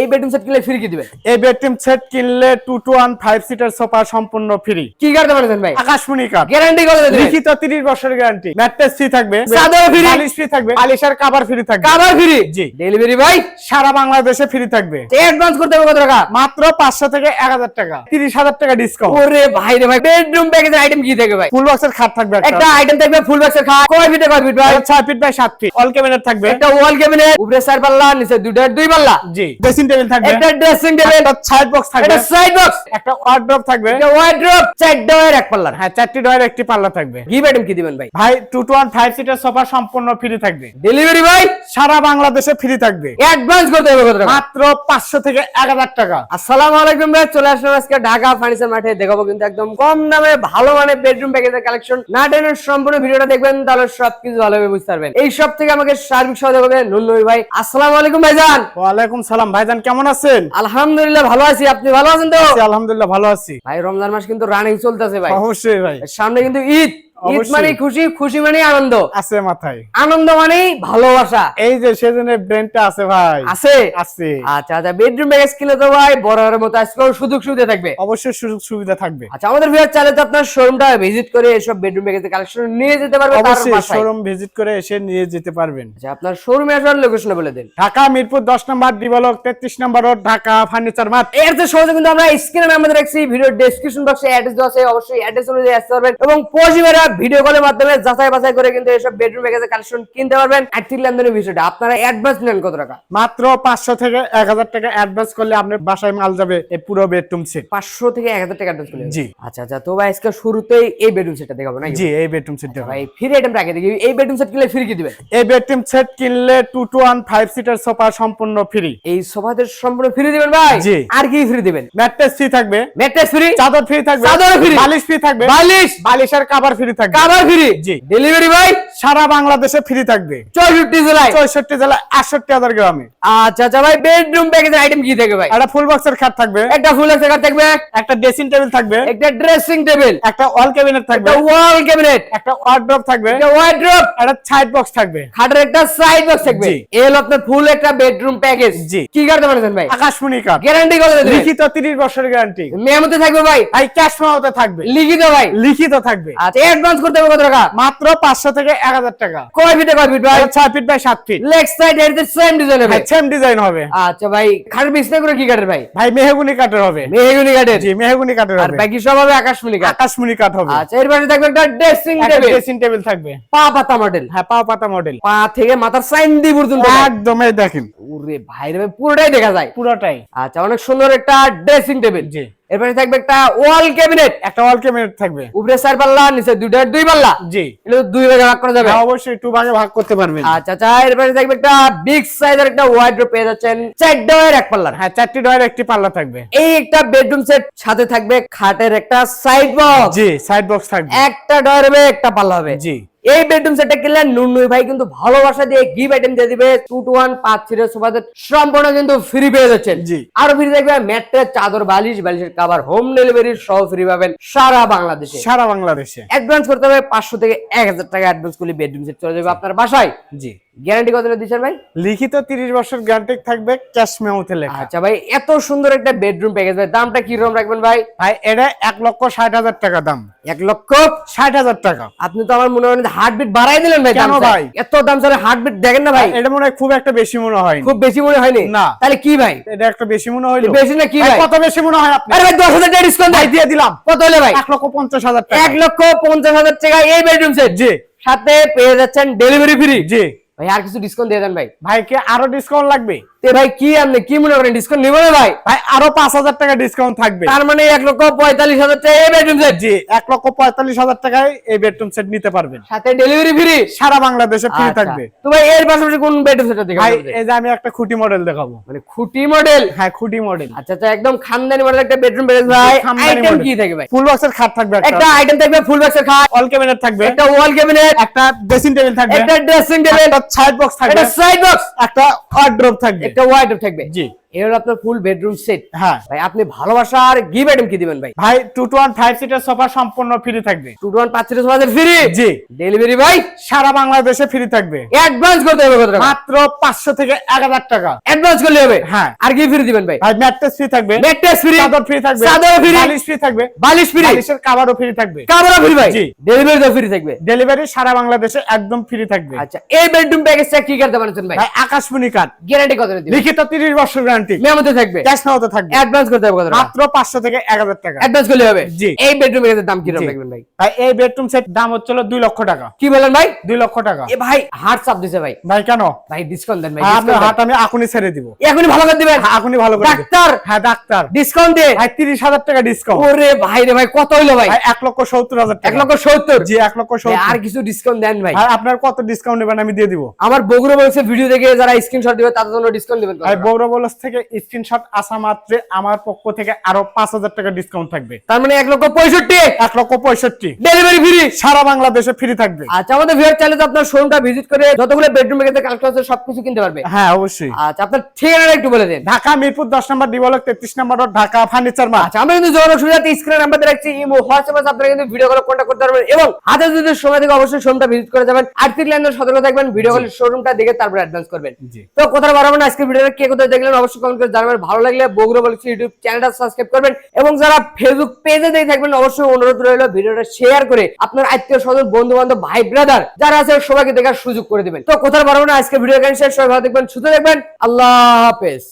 এই bedroom set কিনলে free কি দিবেন? এই বেডরুম সেট কিনলে two two one five seater sofa সম্পূর্ণ ফ্রি কি কাটতে পারেন ভাই? আকাশমণি কাঠ গ্যারান্টি করে দেবেন? লিখিত 30 বছরের গ্যারান্টি ম্যাট্রেস ফ্রি থাকবে চাদর free। বালিশ ফ্রি থাকবে বালিশের কভার ফ্রি থাকবে। কাবার ফ্রি জি। ডেলিভারি ভাই সারা বাংলাদেশে ফ্রি থাকবে। অ্যাডভান্স করতে হবে কত টাকা? মাত্র 500 থেকে 1000 টাকা। 30000 টাকা ডিসকাউন্ট ওরে ভাই রে ভাই বেডরুম প্যাকেজের আইটেম কি থাকবে ভাই? ফুল বক্সের খাট থাকবে একটা। একটা আইটেম থাকবে ফুল বক্সের খাট। কয় ফিটে কয় ফিট ভাই? 6 feet by 7 feet all cabinet থাকবে। একটা ওয়াল ক্যাবিনেট উপরে চার পাল্লা নিচে দুইটা দুই পাল্লা। জি। ড্রেসিং টেবিল থাকবে। একটা ড্রেসিং টেবিল একটা সাইড বক্স থাকবে। একটা সাইড বক্স একটা ওয়ার্ড্রপ থাকবে। একটা ওয়ার্ড্রপ চারটা ওয়ার এক পাল্লার। হ্যাঁ চারটি ডয়ের একটি পাল্লা থাকবে। গিভ আইটেম কি দিবেন ভাই? ভাই two two one five seater sofa সম্পূর্ণ ফ্রি থাকবে। ডেলিভারি ভাই সারা বাংলাদেশে ফ্রি থাকবে। অ্যাডভান্স করতে হবে কত টাকা? মাত্র 500 থেকে 1000 টাকা। আসসালামু আলাইকুম ভাই চলে আসলাম আজকে ঢাকা ফার্নিচার মাঠে দেখাবো কিন্তু একদম কম দামে ভালো মানে বেডরুম প্যাকেজের কালেকশন না টেনের সম্পূর্ণ ভিডিওটা দেখবেন তাহলে সবকিছু ভালোভাবে বুঝতে পারবেন। এই সব থেকে আমাকে সার্বিক সহযোগিতা করবে নুননবী ভাই। আসসালামু আলাইকুম ভাইজান। ওয়ালাইকুম সালাম ভাইজান কেমন আছেন? আলহামদুলিল্লাহ ভালো আছি। আপনি ভালো আছেন তো? আলহামদুলিল্লাহ ভালো আছি। ভাই রমজান মাস কিন্তু রানিং চলতেছে ভাই। অবশ্যই ভাই। সামনে কিন্তু ঈদ। ঈদ মানে খুশি খুশি মানে আনন্দ। আছে মাথায়। আনন্দ মানে ভালোবাসা। এই যে ব্র্যান্ডটা আছে ভাই। আছে? আছে। আচ্ছা আচ্ছা বেডরুম কিনলে তো ভাই বড় মতো আজকেও সুযোগ সুবিধা থাকবে। অবশ্যই সুযোগ সুবিধা থাকবে। আচ্ছা আমাদের ভিউয়ার চাইলে তো আপনার শোরুমটা ভিজিট করে এসব বেডরুম প্যাকেজের কালেকশন নিয়ে যেতে পারবে তার অবশ্যই শোরুম ভিজিট করে এসে নিয়ে যেতে পারবেন। আচ্ছা আপনার শোরুমে আসার লোকেশন বলে দেন। ঢাকা মিরপুর দশ নম্বর ডিবলক তেত্রিশ নম্বর রোড ঢাকা ফার্নিচার মার্ট। এর যে সহজে কিন্তু আমরা স্ক্রিনে আমাদের রাখছি ভিডিও ডেসক্রিপশন বক্সে অ্যাড্রেস দেওয়া আছে অবশ্যই অ্যাড্রেস অনুযায়ী আসতে পারবেন এবং পজিবেরা ভিডিও কলের মাধ্যমে যাচাই বাছাই করে কিন্তু এসব বেডরুম প্যাকেজের কালেকশন কিনতে পারবেন। আর্থিক লেনদেনের বিষয়টা আপনারা অ্যাডভান্স নেন কত টাকা? মাত্র পাঁচশো থেকে এক হাজার টাকা অ্যাডভান্স করলে আপনার বাসায় মাল যাবে এই পুরো বেডরুম সেট পাঁচশো থেকে এক হাজার টাকা অ্যাডভান্স করলে জি। আচ্ছা আচ্ছা তো ভাই আজকে শুরুতেই এই বেডরুম সেটটা দেখাবো নাকি? জি এই বেডরুম সেট ভাই ফ্রি আইটেম রাখে দেখি। এই বেডরুম সেট কিনলে ফ্রি কি দিবেন? এই বেডরুম সেট কিনলে two two one five seater sofa সম্পূর্ণ ফ্রি এই সোফাদের সম্পূর্ণ ফ্রি দিবেন ভাই? জি। আর কি ফ্রি দিবেন? ম্যাট্রেস ফ্রি থাকবে। ম্যাট্রেস ফ্রি চাদর ফ্রি থাকবে। চাদর free। বালিশ ফ্রি থাকবে। বালিশ? বালিশের কভার ফ্রি থাকবে। কাবার ফ্রি। জি। ডেলিভারি ভাই সারা বাংলাদেশে ফ্রি থাকবে। চৌষট্টি জেলায়? চৌষট্টি জেলা আটষট্টি হাজার গ্রামে। আচ্ছা আচ্ছা ভাই বেডরুম প্যাকেজের আইটেম কি থাকবে ভাই? একটা ফুল বক্সের খাট থাকবে। একটা ফুল এক্সট্রা থাকবে? একটা ড্রেসিং টেবিল থাকবে। একটা ড্রেসিং টেবিল একটা ওয়াল ক্যাবিনেট থাকবে। একটা ওয়াল ক্যাবিনেট একটা ওয়ার্ড্রপ থাকবে। একটা ওয়ার্ড্রপ একটা সাইড বক্স থাকবে। খাটের একটা সাইড বক্স থাকবে। এই হলো আপনার ফুল একটা বেডরুম প্যাকেজ জি। কি করতে পারছেন ভাই? আকাশমণি কাঠ গ্যারান্টি করে দেবেন। লিখিত 30 বছরের গ্যারান্টি মেমোতে থাকবে ভাই? ভাই ক্যাশ মেমোতে থাকবে। লিখিত ভাই? লিখিত থাকবে। আচ্ছা অ্যাডভান্স করতে হবে কত টাকা? মাত্র 500 থেকে 1000 টাকা। কয় ফিটে কয় ফিট ভাই? 6 feet by 7 feet. Leg side এর সেম ডিজাইন হবে। সেম ডিজাইন হবে। আচ্ছা ভাই খাটের বিছনা করে কি কাঠের ভাই? ভাই মেহগুনি কাঠের হবে। মেহগুনি কাঠের? জি মেহগুনি কাঠের আর বাকি সব হবে আকাশমণি কাঠ। আকাশমণি কাঠ হবে। আচ্ছা এর পাশে থাকবে একটা ড্রেসিং টেবিল ড্রেসিং টেবিল থাকবে। পা পাতা মডেল হ্যাঁ পাও পাতা মডেল পা থেকে মাথার সাইন দি পর্যন্ত একদম এই দেখেন। ওরে ভাই রে পুরোটাই দেখা যায়। পুরোটাই। আচ্ছা অনেক সুন্দর একটা ড্রেসিং টেবিল জি। এরপরে থাকবে একটা ওয়াল ক্যাবিনেট একটা ওয়াল ক্যাবিনেট থাকবে। উপরে চার পাল্লা নিচে দুইটা দুই পাল্লা। জি। এটা দুই ভাগে ভাগ করা যাবে। হ্যাঁ, অবশ্যই টু ভাগে ভাগ করতে পারবেন। আচ্ছা আচ্ছা এরপরে থাকবে একটা বিগ সাইজের একটা ওয়ার্ড্রোব পেয়ে যাচ্ছেন। চার ওয়ার এক পাল্লার। হ্যাঁ চারটি ডয়ের একটি পাল্লা থাকবে। এই একটা বেডরুম সেট সাথে থাকবে খাটের একটা সাইড বক্স জি সাইড বক্স থাকবে। একটা ডয়ার হবে একটা পাল্লা হবে। জি। এই বেডরুম সেটটা কিনলে নুনুই ভাই কিন্তু ভালোবাসা দিয়ে গিফট আইটেম দিয়ে দিবে টু টু ওয়ান পাঁচ সিটের সোফা সেট সম্পূর্ণ কিন্তু ফ্রি পেয়ে যাচ্ছেন। জি। আরও ফ্রি দেখবেন ম্যাট্রেস চাদর বালিশ বালিশের কাবার হোম ডেলিভারি সহ ফ্রি পাবেন সারা বাংলাদেশে। সারা বাংলাদেশে। অ্যাডভান্স করতে হবে পাঁচশো থেকে এক হাজার টাকা অ্যাডভান্স করলে বেডরুম সেট চলে যাবে আপনার বাসায়। জি। গ্যারান্টি কত দিচ্ছেন ভাই? লিখিত 30 বছর গ্যারান্টি থাকবে ক্যাশ মেমোতে লেখা। আচ্ছা ভাই এত সুন্দর একটা বেডরুম প্যাকেজ ভাই দামটা কি রকম রাখবেন ভাই? ভাই এটা এক লক্ষ ষাট হাজার টাকা দাম। এক লক্ষ ষাট হাজার টাকা। আপনি তো আমার মনে হয় হার্টবিট বাড়াই দিলেন ভাই কেন ভাই? এত দাম স্যার হার্টবিট দেখেন না ভাই। এটা মনে হয় খুব একটা বেশি মনে হয়। খুব বেশি মনে হয়নি? না। তাহলে কি ভাই? এটা একটা বেশি মনে হইল। বেশি না কি ভাই, কত বেশি মনে হয় আপনি? আরে ভাই দশ হাজার টাকা ডিসকাউন্ট ভাই দিয়ে দিলাম। কত হলে ভাই? এক লক্ষ পঞ্চাশ হাজার টাকা। এক লক্ষ পঞ্চাশ হাজার টাকা এই বেডরুম সেট জি। সাথে পেয়ে যাচ্ছেন ডেলিভারি ফ্রি জি। ভাই আর কিছু ডিসকাউন্ট দিয়ে দেন ভাই। ভাই কে আরও ডিসকাউন্ট লাগবে? তে ভাই কি আপনি কি মনে করেন ডিসকাউন্ট নিব না ভাই? ভাই আরও পাঁচ হাজার টাকা ডিসকাউন্ট থাকবে। তার মানে এক লক্ষ পঁয়তাল্লিশ হাজার টাকা এই বেডরুম সেট জি এক লক্ষ পঁয়তাল্লিশ হাজার টাকায় এই বেডরুম সেট নিতে পারবেন। সাথে ডেলিভারি ফ্রি সারা বাংলাদেশে ফ্রি থাকবে। তো ভাই এর পাশাপাশি কোন বেডরুম সেটটা ভাই এই যে আমি একটা খুঁটি মডেল দেখাবো। মানে খুঁটি মডেল হ্যাঁ খুঁটি মডেল আচ্ছা আচ্ছা একদম খানদানি মডেল একটা বেডরুম বেডরুম ভাই। আইটেম কি থাকবে ভাই? ফুল বক্সের খাট থাকবে একটা। একটা আইটেম থাকবে ফুল বক্সের খাট। অল ক্যাবিনেট থাকবে। একটা ওয়াল ক্যাবিনেট একটা ড্রেসিং টেবিল থাকবে। একটা ড্রেসিং টেবিল একটা সাইড বক্স থাকবে। একটা সাইড বক্স একটা ওয়ার্ড্রপ থাকবে। একটা ওয়ার্ড থাকবে। জি। হলো আপনার ফুল বেডরুম সেট হ্যাঁ। ভাই আপনি ভালোবাসার গিভ আইটেম কি দিবেন ভাই? ভাই টু সিটার সোফা সম্পূর্ণ ফ্রি থাকবে। টু সিটের সোফা ফ্রি জি। ডেলিভারি ভাই সারা বাংলাদেশে ফ্রি থাকবে। অ্যাডভান্স করতে হবে কত টাকা? মাত্র পাঁচশো থেকে এক হাজার টাকা। অ্যাডভান্স করলে হবে? হ্যাঁ। আর কি ফ্রি দিবেন ভাই? ভাই ম্যাট্রেস ফ্রি থাকবে। ম্যাট্রেস ফ্রি চাদর ফ্রি থাকবে। চাদর free। বালিশ ফ্রি থাকবে। বালিশ ফ্রি বালিশের কাভারও ফ্রি থাকবে। কামরা ফ্রি ভাই? জি। ডেলিভারি তো ফ্রি থাকবে। ডেলিভারি সারা বাংলাদেশে একদম ফ্রি থাকবে। আচ্ছা এই বেডরুম প্যাকেজটা কি করতে পারছেন ভাই? ভাই আকাশমণি কার্ড গ্যারান্টি কত দিবেন? লিখিত তিরিশ বছর গ্যারান্টি মেমোতে থাকবে। ক্যাশ নাওতে থাকবে। অ্যাডভান্স করতে হবে কত মাত্র পাঁচশো থেকে এক হাজার টাকা। অ্যাডভান্স করলে হবে? জি। এই বেডরুম প্যাকেজের দাম কি। রাখবেন ভাই? ভাই এই বেডরুম সেট দাম হচ্ছিল দুই লক্ষ টাকা। কি বলেন ভাই? দুই লক্ষ টাকা। এ ভাই হার্ট চাপ দিছে ভাই। ভাই কেন? ভাই ডিসকাউন্ট দেন ভাই হ্যাঁ, আপনার হাত আমি এখনই ছেড়ে দিব। এখনই ভালো করে দিবেন? হ্যাঁ, এখনই ভালো করে ডাক্তার! হ্যাঁ ডাক্তার। ডিসকাউন্ট দে। ভাই তিরিশ হাজার টাকা ডিসকাউন্ট ওরে ভাই রে ভাই কত হইল ভাই? ভাই এক লক্ষ সত্তর হাজার টাকা। এক লক্ষ সত্তর? জি এক লক্ষ ভাই, সত্তর। আর কিছু ডিসকাউন্ট দেন ভাই। ভাই আপনার কত ডিসকাউন্ট নেবেন আমি দিয়ে দিব? আমার বগুড়া বলছে ভিডিও দেখে যারা স্ক্রিনশট দিবে তাদের জন্য ডিসকাউন্ট দিবেন ভাই? বৌরা বলস থেকে স্ক্রিনশট আসা মাত্রে আমার পক্ষ থেকে আরও পাঁচ হাজার টাকা ডিসকাউন্ট থাকবে। তার মানে এক লক্ষ পঁয়ষট্টি? এক লক্ষ পঁয়ষট্টি। ডেলিভারি ফ্রি সারা বাংলাদেশে ফ্রি থাকবে। আচ্ছা আমাদের ভিউয়ার চাইলে তো আপনার শোরুমটা ভিজিট করে যতগুলো বেডরুম প্যাকেজে কালেক্ট আছে সবকিছু কিনতে পারবে। হ্যাঁ অবশ্যই। আচ্ছা আপনার ঠিকানাটা একটু বলে দেন। ঢাকা মিরপুর দশ নম্বর ডিবলক তেত্রিশ নম্বর রোড, ঢাকা ফার্নিচার মার্ট আচ্ছা আমরা কিন্তু যোগাযোগ সুবিধাতে স্ক্রিনে নাম্বার দিয়ে রাখছি ইমো হোয়াটসঅ্যাপ আছে আপনারা কিন্তু ভিডিও কল কন্ট্যাক্ট করতে পারবেন এবং হাতে যদি সময় থেকে অবশ্যই শোরুমটা ভিজিট করে যাবেন। আর্থিক লেনদেন সতর্ক থাকবেন ভিডিও কল শোরুমটা দেখে তারপর অ্যাডভান্স করবেন। জি। তো কথা বাড়াবো না আজকে ভিডিওটা কে কোথায় দেখলেন অবশ্যই কমেন্ট করে জানাবেন। ভালো লাগলে বগুড়া ইউটিউব চ্যানেলটা সাবস্ক্রাইব করবেন এবং যারা ফেসবুক পেজে দেখে থাকবেন, অবশ্যই অনুরোধ রইল ভিডিওটা শেয়ার করে আপনার আত্মীয় স্বজন বন্ধু বান্ধব ভাই ব্রাদার যারা আছে, সবাইকে দেখার সুযোগ করে দেবেন। তো কোথায় পারব না, আজকে ভিডিও কেন সবাই ভালো দেখবেন শুধু দেখবেন আল্লাহ হাফেজ।